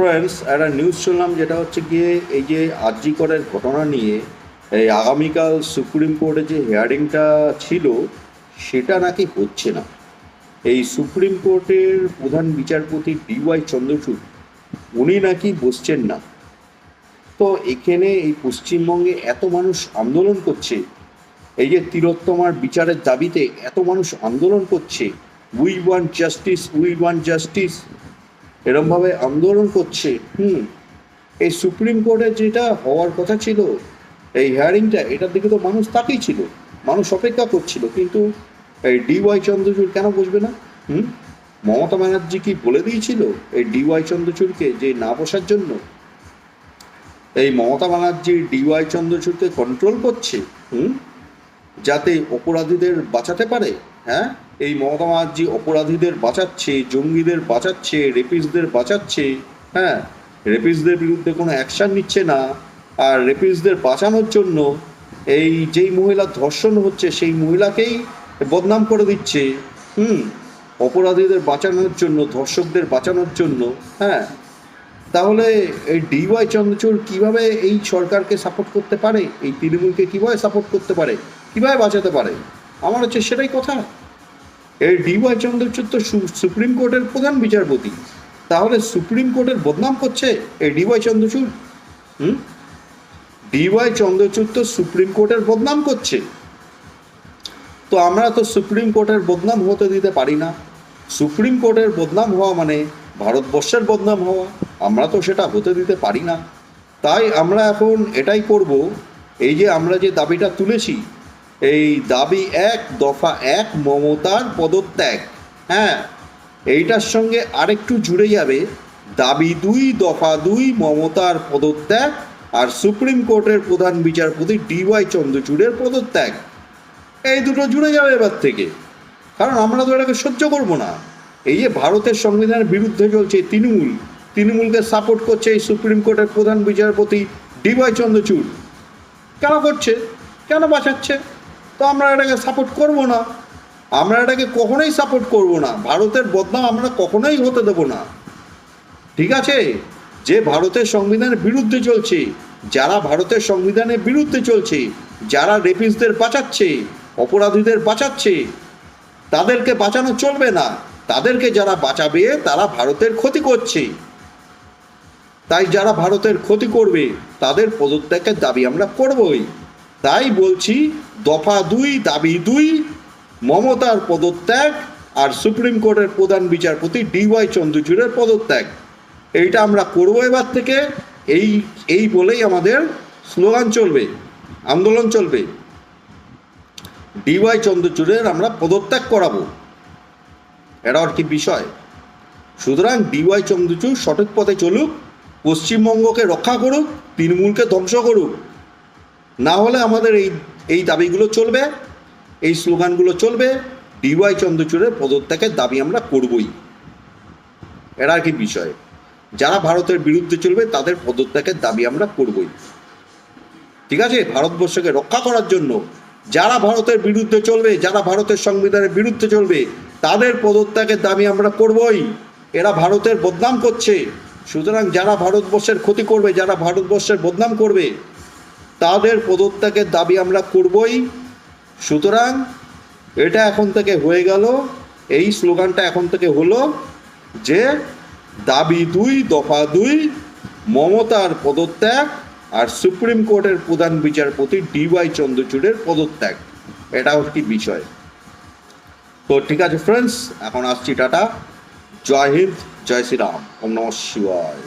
Friends একটা news শুনলাম যেটা হচ্ছে গিয়ে এই যে আরজি করের ঘটনা নিয়ে, এই আগামীকাল সুপ্রিম কোর্টে যে হিয়ারিংটা ছিল, সেটা নাকি হচ্ছে না। এই সুপ্রিম কোর্টের প্রধান বিচারপতি ডিওয়াই চন্দ্রচূড়, উনি নাকি বসছেন না। তো এখানে এই পশ্চিমবঙ্গে এত মানুষ আন্দোলন করছে, এই যে তিলোত্তমার বিচারের দাবিতে এত মানুষ আন্দোলন করছে we want justice we want justice এরমভাবে আন্দোলন করছে, হুম। এই সুপ্রিম কোর্টে যেটা হওয়ার কথা ছিল, এই হিয়ারিংটা এটার দিকে তো মানুষ তাকেই ছিল, মানুষ অপেক্ষা করছিল, কিন্তু এই ডিওয়াই চন্দ্রচূড় কেন বসবে না, হুম? মমতা ব্যানার্জি কি বলে দিয়েছিল এই ডিওয়াই চন্দ্রচূড়কে যে না বসার জন্য? এই মমতা ব্যানার্জি ডিওয়াই চন্দ্রচূড়কে কন্ট্রোল করছে, হুম? যাতে অপরাধীদের বাঁচাতে পারে হ্যাঁ? এই মমতা ব্যানার্জি অপরাধীদের বাঁচাচ্ছে, জঙ্গিদের বাঁচাচ্ছে রেপিসদের বাঁচাচ্ছে হ্যাঁ? রেপিসদের বিরুদ্ধে কোনো অ্যাকশন নিচ্ছে না। আর রেপিসদের বাঁচানোর জন্য এই যেই মহিলা ধর্ষণ হচ্ছে, সেই মহিলাকেই বদনাম করে দিচ্ছে। হুম? অপরাধীদের বাঁচানোর জন্য, ধর্ষকদের বাঁচানোর জন্য হ্যাঁ? তাহলে এই ডিওয়াই চন্দ্রচূড় কীভাবে এই সরকারকে সাপোর্ট করতে পারে? এই তৃণমূলকে কীভাবে সাপোর্ট করতে পারে? কীভাবে বাঁচাতে পারে? আমার হচ্ছে সেটাই কথা। এই ডিওয়াই চন্দ্রচূড় তো সুপ্রিম কোর্টের প্রধান বিচারপতি। তাহলে সুপ্রিম কোর্টের বদনাম করছে এই ডিওয়াই চন্দ্রচূড়? হুম? ডিওয়াই চন্দ্রচূড় তো সুপ্রিম কোর্টের বদনাম করছে। তো আমরা তো সুপ্রিম কোর্টের বদনাম হতে দিতে পারি না। সুপ্রিম কোর্টের বদনাম হওয়া মানে ভারতবর্ষের বদনাম হওয়া। আমরা তো সেটা হতে দিতে পারি না। তাই আমরা এখন এটাই করব, এই যে আমরা যে দাবিটা তুলেছি এই দাবি এক, দফা এক, মমতার পদত্যাগ। হ্যাঁ এইটার সঙ্গে আরেকটু জুড়ে যাবে। দাবি দুই, দফা দুই, মমতার পদত্যাগ আর সুপ্রিম কোর্টের প্রধান বিচারপতি ডিওয়াই চন্দ্রচূড়ের পদত্যাগ। এই দুটো জুড়ে যাবে এবার থেকে। কারণ আমরা তো এটাকে সহ্য করব না। এই যে ভারতের সংবিধানের বিরুদ্ধে চলছে তৃণমূল, তৃণমূলকে সাপোর্ট করছে এই সুপ্রিম কোর্টের প্রধান বিচারপতি ডিওয়াই চন্দ্রচূড়। কেন করছে? কেন বাঁচাচ্ছে? তো আমরা এটাকে সাপোর্ট করব না। আমরা এটাকে কখনোই সাপোর্ট করব না। ভারতের বদনাম আমরা কখনোই হতে দেব না। ঠিক আছে? যে ভারতের সংবিধানের বিরুদ্ধে চলছে, যারা ভারতের সংবিধানের বিরুদ্ধে চলছে, যারা রেপিসদের বাঁচাচ্ছে, অপরাধীদের বাঁচাচ্ছে, তাদেরকে বাঁচানো চলবে না। তাদেরকে যারা বাঁচাবে, তারা ভারতের ক্ষতি করছে। তাই যারা ভারতের ক্ষতি করবে, তাদের পদত্যাগের দাবি আমরা করবই। তাই বলছি, দফা দুই, দাবি দুই, মমতার পদত্যাগ আর সুপ্রিম কোর্টের প্রধান বিচারপতি ডিওয়াই চন্দ্রচূড়ের পদত্যাগ। এইটা আমরা করব এবার থেকে। এই এই বলেই আমাদের স্লোগান চলবে, আন্দোলন চলবে। ডিওয়াই চন্দ্রচূড়ের আমরা পদত্যাগ করাবো। এটা আর কি বিষয়। সুতরাং ডিওয়াই চন্দ্রচূড় সঠিক পথে চলুক, পশ্চিমবঙ্গকে রক্ষা করুক, তৃণমূলকে ধ্বংস করুক। না হলে আমাদের এই এই দাবিগুলো চলবে, এই স্লোগানগুলো চলবে ডিওয়াই চন্দ্রচূড়ের পদত্যাগের দাবি আমরা করবই। এরা আর কি বিষয়? যারা ভারতের বিরুদ্ধে চলবে, তাদের পদত্যাগের দাবি আমরা করবই। ঠিক আছে? ভারতবর্ষকে রক্ষা করার জন্য যারা ভারতের বিরুদ্ধে চলবে, যারা ভারতের সংবিধানের বিরুদ্ধে চলবে, তাদের পদত্যাগের দাবি আমরা করবই। এরা ভারতের বদনাম করছে। সুতরাং যারা ভারতবর্ষের ক্ষতি করবে, যারা ভারতবর্ষের বদনাম করবে তাদের পদত্যাগের দাবি আমরা করবই। সুতরাং এটা এখন থেকে হয়ে গেল, এই স্লোগানটা এখন থেকে হলো যে দাবি দুই, দফা দুই, মমতার পদত্যাগ আর সুপ্রিম কোর্টের প্রধান বিচারপতি ডিওয়াই চন্দ্রচূড়ের পদত্যাগ। এটা একটি বিষয়। তো ঠিক আছে ফ্রেন্ডস এখন আসছি টাটা। জয় হিন্দ, জয় শ্রীরাম। ওম নমঃ শিবায়।